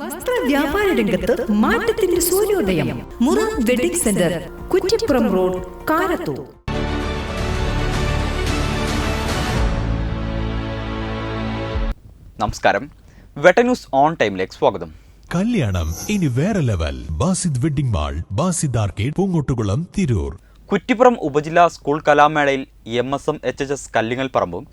വസ്ത്ര വ്യാപാര രംഗത്ത് മാറ്റത്തിന്റെ സൂര്യോദയം. Mura wedding centre Kuttippuram road Karathur. നമസ്കാരം. വെട്ടന്യൂസ് ഓൺ ടൈമിലേക്ക് സ്വാഗതം. കല്യാണം ഇനി വേറെ level. Basid wedding mall Basid arcade Poongottukulam Tirur. Kuttippuram ഉപജില്ലാ school കലാമേളയിൽ M S M H H S Kallingal പറമ്പും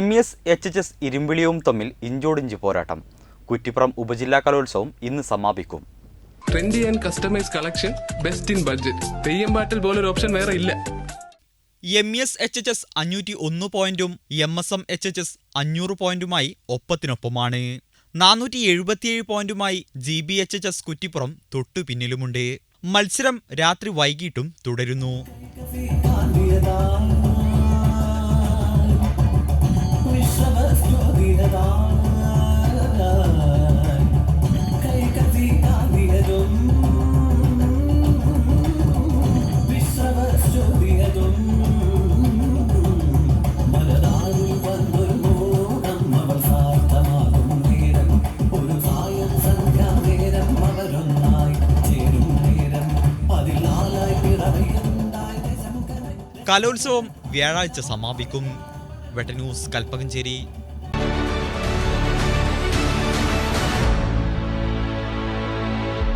M E S H H S ഇരുമ്പിളിയവും തമ്മിൽ ഇഞ്ചോടിഞ്ച് പോരാട്ടം. കുറ്റിപ്പുറം ഉപജില്ലാ കലോത്സവം ഇന്ന് സമാപിക്കും. Trendy and customise collection best in budget Theyyam പാട്ടിൽ പോലൊരു ഓപ്ഷൻ വേറെ ഇല്ല. M S H H S അഞ്ഞൂറ്റി ഒന്ന് പോയിന്റും M S M H H S അഞ്ഞൂറ് പോയിന്റുമായി ഒപ്പത്തിനൊപ്പമാണ്. നാനൂറ്റി എഴുപത്തിയേഴ് പോയിന്റുമായി G B H H S Kuttippuram തൊട്ടു പിന്നിലുമുണ്ട് മത്സരം രാത്രി വൈകിട്ടും തുടരുന്നു. കലോത്സവം വ്യാഴാഴ്ച സമാപിക്കും. വെട്ട ന്യൂസ് കൽപ്പകഞ്ചേരി